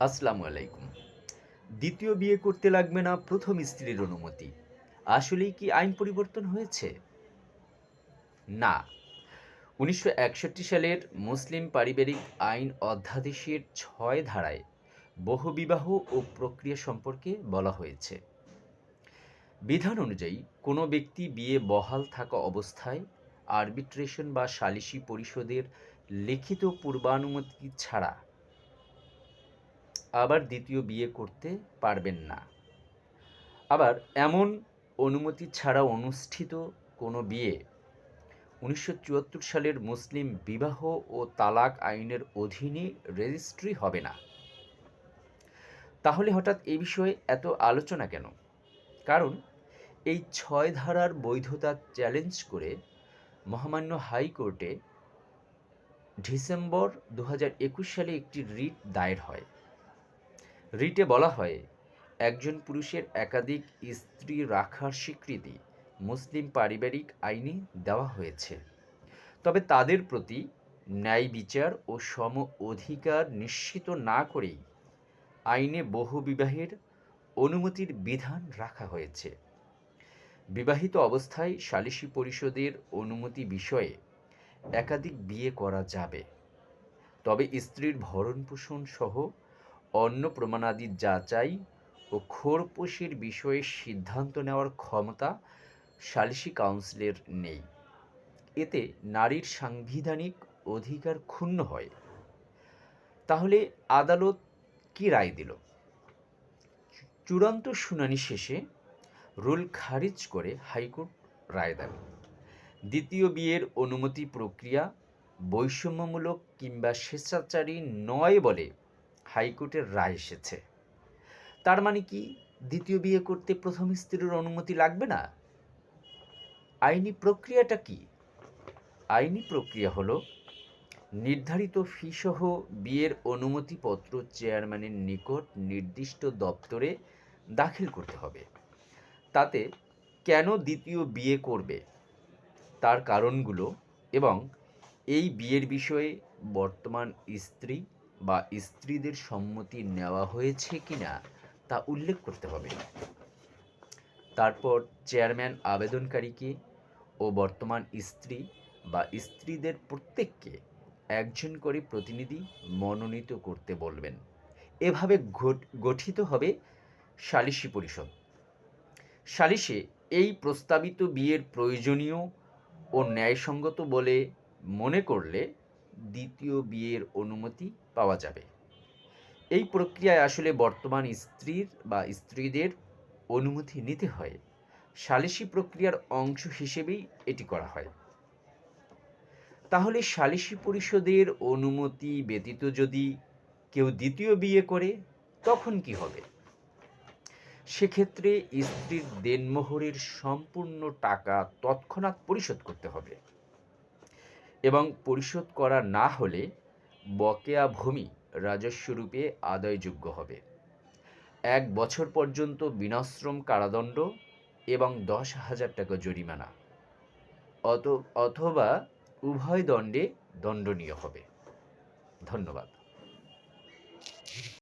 আসসালামু আলাইকুম। দ্বিতীয় বিয়ে করতে লাগবে না প্রথম স্ত্রীর অনুমতি। আসলেই কি আইন পরিবর্তন হয়েছে? না। উনিশশো একষট্টি সালের মুসলিম পারিবারিক আইন অধ্যাদেশের ছয় ধারায় বহুবিবাহ ও প্রক্রিয়া সম্পর্কে বলা হয়েছে। বিধান অনুযায়ী, কোনো ব্যক্তি বিয়ে বহাল থাকা অবস্থায় আরবিট্রেশন বা সালিসি পরিষদের লিখিত পূর্বানুমতি ছাড়া আবার দ্বিতীয় বিয়ে করতে পারবেন না। আবার এমন অনুমতি ছাড়া অনুষ্ঠিত কোনো বিয়ে উনিশশো চুয়াত্তর সালের মুসলিম বিবাহ ও তালাক আইনের অধীনে রেজিস্ট্রি হবে না। তাহলে হঠাৎ এই বিষয়ে এত আলোচনা কেন? কারণ এই ছয় ধারার বৈধতা চ্যালেঞ্জ করে মহামান্য হাইকোর্টে ডিসেম্বর দু হাজার একুশ সালে একটি রিট দায়ের হয়। রিটে বলা হয়, একজন পুরুষের একাধিক স্ত্রী রাখার স্বীকৃতি মুসলিম পারিবারিক আইনে দেওয়া হয়েছে। তবে তাদের প্রতি ন্যায় বিচার ও সম অধিকার নিশ্চিত না করেই আইনে বহু বিবাহের অনুমতির বিধান রাখা হয়েছে। বিবাহিত অবস্থায় সালিসি পরিষদের অনুমতি বিষয়ে একাধিক বিয়ে করা যাবে। তবে স্ত্রীর ভরণ পোষণ সহ অন্য প্রমাণাদি যাচাই ও খোরপোশের বিষয়ে সিদ্ধান্ত নেওয়ার ক্ষমতা সালিসি কাউন্সিলের নেই। এতে নারীর সাংবিধানিক অধিকার ক্ষুণ্ণ হয়। তাহলে আদালত কি রায় দিল? চূড়ান্ত শুনানি শেষে রুল খারিজ করে হাইকোর্ট রায় দেন। দ্বিতীয় বিয়ের অনুমতি প্রক্রিয়া বৈষম্যমূলক কিংবা স্বেচ্ছাচারী নয় বলে হাইকোর্টের রায় এসেছে। তার মানে কি দ্বিতীয় বিয়ে করতে প্রথম স্ত্রীর অনুমতি লাগবে না? আইনি প্রক্রিয়াটা কি? আইনি প্রক্রিয়া হলো নির্ধারিত ফিসহ বিয়ের অনুমতিপত্র চেয়ারম্যানের নিকট নির্দিষ্ট দপ্তরে দাখিল করতে হবে। তাতে কেন দ্বিতীয় বিয়ে করবে? তার কারণগুলো এবং এই বিয়ের বিষয়ে বর্তমান স্ত্রী বা স্ত্রীদের সম্মতি নেওয়া হয়েছে কিনা তা উল্লেখ করতে হবে। তারপর চেয়ারম্যান আবেদনকারীকে ও বর্তমান স্ত্রী বা স্ত্রীদের প্রত্যেককে একজন করে প্রতিনিধি মনোনীত করতে বলবেন। এভাবে গঠিত হবে সালিসি পরিষদ। সালিসে এই প্রস্তাবিত বিয়ের প্রয়োজনীয় ও ন্যায়সঙ্গত বলে মনে করলে দ্বিতীয় বিয়ের অনুমতি পাওয়া যাবে। এই প্রক্রিয়ায় আসলে বর্তমান স্ত্রীর বা স্ত্রীদের অনুমতি নিতে হয়। সালিসি প্রক্রিয়ার অংশ হিসেবেই এটি করা হয়। তাহলে সালিসি পরিষদের অনুমতি ব্যতীত যদি কেউ দ্বিতীয় বিয়ে করে, তখন কি হবে? সেক্ষেত্রে স্ত্রীর দেনমোহরের সম্পূর্ণ টাকা তৎক্ষণাৎ পরিশোধ করতে হবে। এবং পরিশোধ করা না হলে বকেয়া ভূমি রাজস্বরূপে আদায়যোগ্য হবে। এক বছর পর্যন্ত বিনাশ্রম কারাদণ্ড এবং দশ হাজার টাকা জরিমানা। অত, অথবা উভয় দণ্ডে দণ্ডনীয় হবে। ধন্যবাদ।